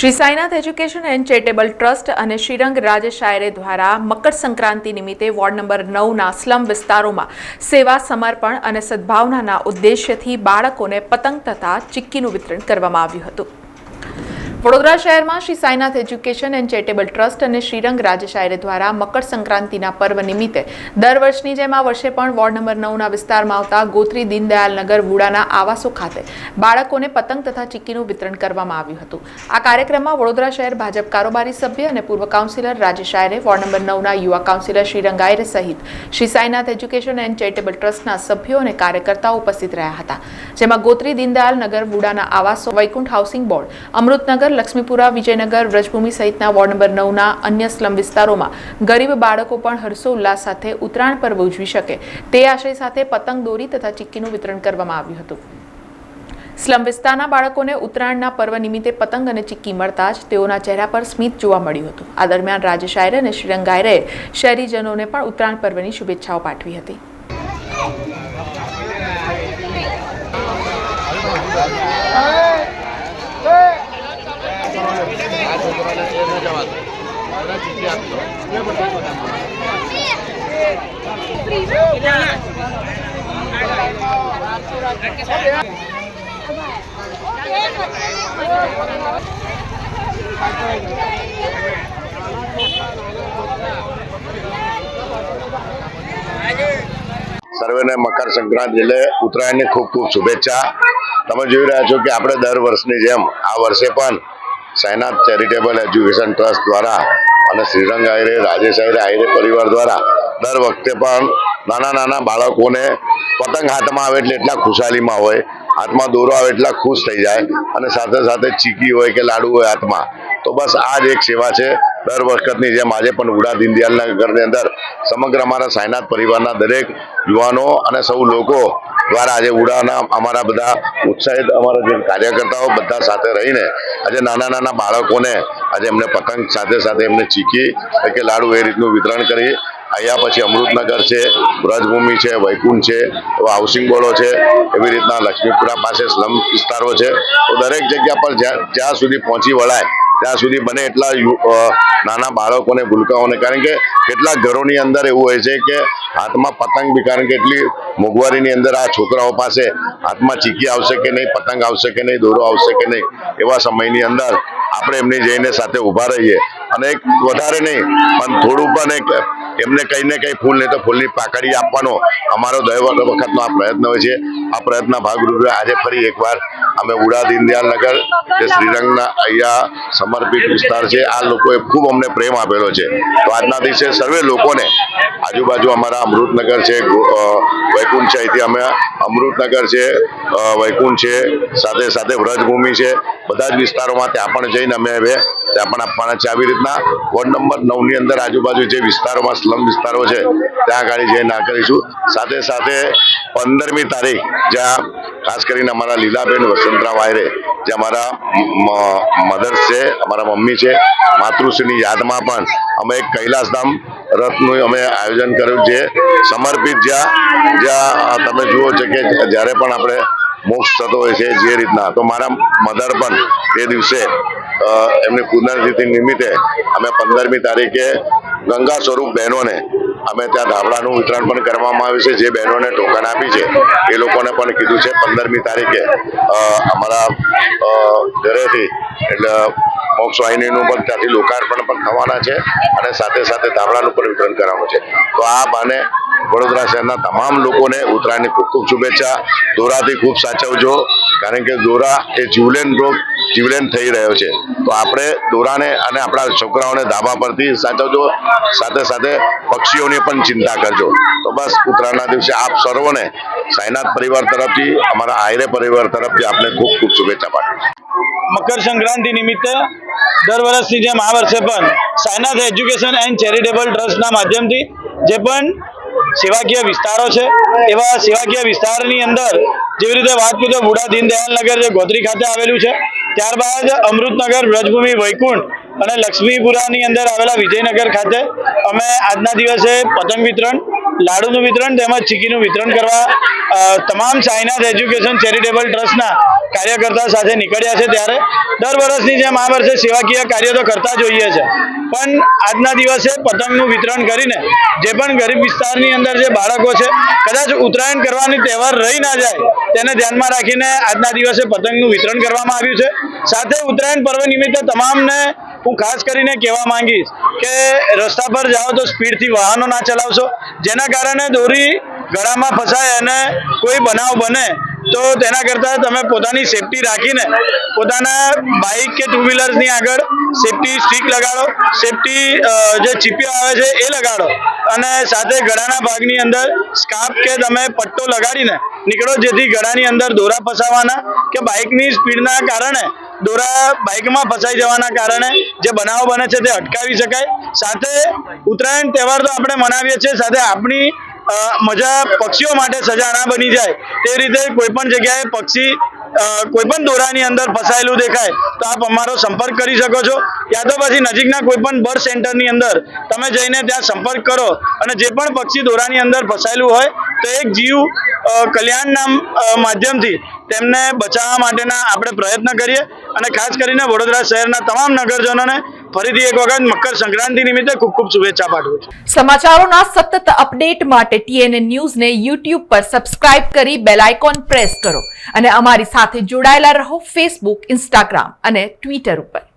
Shri Sainath education and charitable trust અને શ્રીરંગ રાજશાયરે દ્વારા મકર સંક્રાંતિ નિમિત્તે વોર્ડ નંબર નવના સ્લમ વિસ્તારોમાં સેવા સમર્પણ અને સદભાવનાના ઉદ્દેશ્યથી બાળકોને પતંગ તથા ચિક્કીનું વિતરણ કરવામાં આવ્યું હતું. વડોદરા શહેરમાં Shri Sainath education and charitable trust અને શ્રીરંગ રાજશાયરે દ્વારા મકર સંક્રાંતિના પર્વ નિમિત્તે દર વર્ષની જેમ આ વર્ષે પણ વોર્ડ નંબર નવના વિસ્તારમાં આવતા ગોત્રી દીનદયાલ નગર વુડાના આવાસો ખાતે બાળકોને પતંગ તથા ચીક્કીનું વિતરણ કરવામાં આવ્યું હતું. આ કાર્યક્રમમાં વડોદરા શહેર ભાજપ કારોબારી સભ્ય અને પૂર્વ કાઉન્સિલર રાજેશ વોર્ડ નંબર નવના યુવા કાઉન્સિલર શ્રીરંગ આયરે સહિત Shri Sainath education and charitable ટ્રસ્ટના સભ્યો અને કાર્યકર્તાઓ ઉપસ્થિત રહ્યા હતા. જેમાં ગોત્રી દીનદયાલ નગર વુડાના આવાસો, વૈકુંઠ હાઉસિંગ બોર્ડ, અમૃતનગર લક્ષ્મીપુરા, વિજયનગર, વ્રજભૂમિ સહિતના વોર્ડ નંબર નવના અન્ય સ્લમ વિસ્તારોમાં ગરીબ બાળકો પણ હર્ષોલ્લાસ સાથે ઉત્તરાયણ પર્વ ઉજવી શકે. તે આશય સાથે પતંગ દોરી તથા ચીક્કીનું વિતરણ કરવામાં આવ્યું હતું. સ્લમ વિસ્તારના બાળકોને ઉત્તરાયણના પર્વ નિમિત્તે પતંગ અને ચીક્કી મળતા જ તેઓના ચહેરા પર સ્મિત જોવા મળ્યું હતું. આ દરમિયાન રાજેશ આયરે અને શ્રીરંગ આયરે શહેરીજનોને પણ ઉત્તરાયણ પર્વની શુભેચ્છાઓ પાઠવી હતી. સર્વેને મકર સંક્રાંતિ એટલે ઉત્તરાયણની ખૂબ ખૂબ શુભેચ્છા. તમે જોઈ રહ્યા છો કે આપણે દર વર્ષની જેમ આ વર્ષે પણ સાયનાથ ચેરિટેબલ એજ્યુકેશન ટ્રસ્ટ દ્વારા અને શ્રીરંગ આયરે, રાજેશ આયરે આયરે પરિવાર દ્વારા દર વખતે પણ નાના નાના બાળકોને પતંગ હાથમાં આવે એટલે એટલા ખુશાલીમાં હોય, હાથમાં દોરો આવે એટલા ખુશ થઈ જાય અને સાથે સાથે ચીકી હોય કે લાડુ હોય હાથમાં. તો બસ આ જ એક સેવા છે. દર વખતની જેમ આજે પણ ઉડા દીનદયાલના ઘરની અંદર સમગ્ર અમારા સાયનાથ પરિવારના દરેક યુવાનો અને સૌ લોકો દ્વારા આજે ઉડાના અમારા બધા ઉત્સાહિત અમારા જે કાર્યકર્તાઓ બધા સાથે રહીને આજે નાના નાના બાળકોને આજે એમને પતંગ સાથે સાથે એમને ચીકી કે લાડુ એ રીતનું વિતરણ કરી અહીંયા પછી અમૃતનગર છે વ્રજભૂમિ છે, વૈકુંઠ છે, એવા હાઉસિંગ બોર્ડો છે, એવી રીતના લક્ષ્મીપુરા પાસે સ્લમ વિસ્તારો છે. તો દરેક જગ્યા પર જ્યાં સુધી પહોંચી વળાય, ત્યાં સુધી બને એટલા નાના બાળકોને, ભૂલકાઓને. કારણ કે કેટલાક ઘરોની અંદર એવું હોય છે કે હાથમાં પતંગ બી, કારણ કે એટલી મોંઘવારીની અંદર આ છોકરાઓ પાસે હાથમાં ચીકી આવશે કે નહીં, પતંગ આવશે કે નહીં, દોરો આવશે કે નહીં, એવા સમયની અંદર આપણે એમની જઈને સાથે ઊભા રહીએ. અને એક વધારે નહીં, પણ થોડું પણ એક એમને કંઈ ને કંઈ ફૂલ નહીં તો ફૂલની પાકડી આપવાનો અમારો દર વખતનો આ પ્રયત્ન હોય છે. આ પ્રયત્નના ભાગરૂપે આજે ફરી એકવાર અમે ઉડા દીનદયાલનગર જે શ્રીરંગના અહીંયા સમર્પિત વિસ્તાર છે, આ લોકોએ ખૂબ અમને પ્રેમ આપેલો છે. તો આજના દિવસે સર્વે લોકોને આજુબાજુ અમારા અમૃતનગર છે વૈકુંઠ છે, અહીંથી અમે અમૃતનગર છે વૈકુંઠ છે, સાથે સાથે વ્રજભૂમિ છે, બધા જ વિસ્તારોમાં ત્યાં પણ જઈને અમે હવે ત્યાં પણ આપવાના છે. આવી રીતના વોર્ડ નંબર નવની અંદર આજુબાજુ જે વિસ્તારોમાં સ્લમ વિસ્તારો છે, ત્યાં આગળ જઈને આ કરીશું. સાથે સાથે પંદરમી તારીખ જ્યાં ખાસ કરીને અમારા લીલાબેન વસંતરા વાયરે જે અમારા મધર્સ છે, અમારા મમ્મી છે, માતૃશ્રીની યાદમાં પણ અમે એક કૈલાસધામ રથનું અમે આયોજન કર્યું છે. સમર્પિત જ્યાં જ્યાં તમે જુઓ છો કે જ્યારે પણ આપણે મોક્ષ થતો હોય છે જે રીતના. તો મારા મધર પણ તે દિવસે એમની પુનર્તિથિ નિમિત્તે અમે પંદરમી તારીખે ગંગા સ્વરૂપ બહેનોને અમે ત્યાં ધાબળાનું વિતરણ પણ કરવામાં આવ્યું છે. જે બહેનોને ટોકન આપી છે, એ લોકોને પણ કીધું છે પંદરમી તારીખે અમારા ઘરેથી, એટલે મોક્ષ વાહિનીનું પણ ત્યાંથી લોકાર્પણ પણ થવાના છે અને સાથે સાથે ધાબળાનું પણ વિતરણ કરવાનું છે. તો આ બાને વડોદરા શહેરના તમામ લોકોને ઉત્તરાયણની ખૂબ ખૂબ શુભેચ્છા. દોરાથી ખૂબ સાચવજો, કારણ કે દોરા એ જીવલેન રોગ જીવલેન થઈ રહ્યો છે. તો આપણે દોરાને અને આપણા છોકરાઓને ધાબા પરથી સાચવજો, સાથે સાથે પક્ષીઓની પણ ચિંતા કરજો. તો બસ ઉત્તરાયણના દિવસે આપ સર્વને સાયનાથ પરિવાર તરફથી, અમારા આયરે પરિવાર તરફથી આપને ખૂબ ખૂબ શુભેચ્છા પાઠવું મકર સંક્રાંતિ નિમિત્તે દર વર્ષની જેમ આ વર્ષે પણ સાયનાથ એજ્યુકેશન એન્ડ ચેરિટેબલ ટ્રસ્ટના માધ્યમથી જે પણ સેવાકીય વિસ્તારો છે. એવા સેવાકીય વિસ્તારની અંદર જેવી રીતે વાત કરું તો બુડા દીનદયાલ નગર જે ગોત્રી ખાતે આવેલું છે. ત્યારબાદ અમૃતનગર વ્રજભૂમિ વૈકુંઠ અને લક્ષ્મીપુરાની અંદર આવેલા વિજયનગર ખાતે અમે આજના દિવસે પતંગ વિતરણ, લાડુનું વિતરણ તેમજ ચીકીનું વિતરણ કરવા તમામ સાઈનાથ એજ્યુકેશન ચેરિટેબલ ટ્રસ્ટના કાર્યકર્તાઓ સાથે નીકળ્યા છે ત્યારે. દર વર્ષની જેમ આ વર્ષે સેવાકીય કાર્ય તો કરતા જોઈએ છે. પણ આજના દિવસે પતંગનું વિતરણ કરીને જે પણ ગરીબ વિસ્તારની અંદર જે બાળકો છે, કદાચ ઉત્તરાયણ કરવાની તહેવાર રહી ના જાય, તેને ધ્યાનમાં રાખીને આજના દિવસે પતંગનું વિતરણ કરવામાં આવ્યું છે. સાથે ઉત્તરાયણ પર્વ નિમિત્તે તમામને હું ખાસ કરીને કહેવા માંગીશ કે રસ્તા પર જાઓ તો સ્પીડથી વાહનો ના ચલાવશો. જેના કારણે દોરી ગળામાં ફસાય અને કોઈ બનાવ બને તો તેના કરતાં તમે પોતાની સેફટી રાખીને પોતાના બાઇક કે ટુ વ્હીલર્સની આગળ સેફટી સ્ટીક લગાડો. સેફટી જે ચીપીઓ આવે છે એ લગાડો. અને સાથે ગળાના ભાગની અંદર સ્કાર્ફ કે તમે પટ્ટો લગાડીને નીકળો, જેથી ગળાની અંદર દોરા ફસાવાના કે બાઇકની સ્પીડના કારણે દોરા બાઇકમાં ફસાઈ જવાના કારણે જે બનાવો બને છે તે અટકાવી શકાય. સાથે ઉત્તરાયણ તહેવાર તો આપણે મનાવીએ છીએ. સાથે આપણી મજા પક્ષીઓ માટે સજા ના બની જાય. તે રીતે કોઈ પણ જગ્યાએ પક્ષી કોઈ પણ દોરાની અંદર ફસાયેલું દેખાય, તો આપ અમારો સંપર્ક કરી શકો છો. યા તો પછી નજીકના કોઈ પણ બર્ડ સેન્ટરની અંદર તમે જઈને ત્યાં સંપર્ક કરો અને જે પણ પક્ષી દોરાની અંદર ફસાયેલું હોય, તો એક જીવ કલ્યાણના માધ્યમથી તેમને બચાવવા માટેના આપણે પ્રયત્ન કરીએ. અને ખાસ કરીને વડોદરા શહેરના તમામ નગરજનોને ફરીથી એક વખત મકર સંક્રાંતિ નિમિત્તે ખૂબ ખૂબ શુભેચ્છા પાઠવું છું. સમાચારોના સતત અપડેટ માટે ટીએનએ ન્યૂઝને યુટ્યુબ પર સબસ્ક્રાઇબ કરી બેલ આઇકોન પ્રેસ કરો અને અમારી સાથે જોડાયેલા રહો ફેસબુક, ઇન્સ્ટાગ્રામ અને ટ્વિટર ઉપર.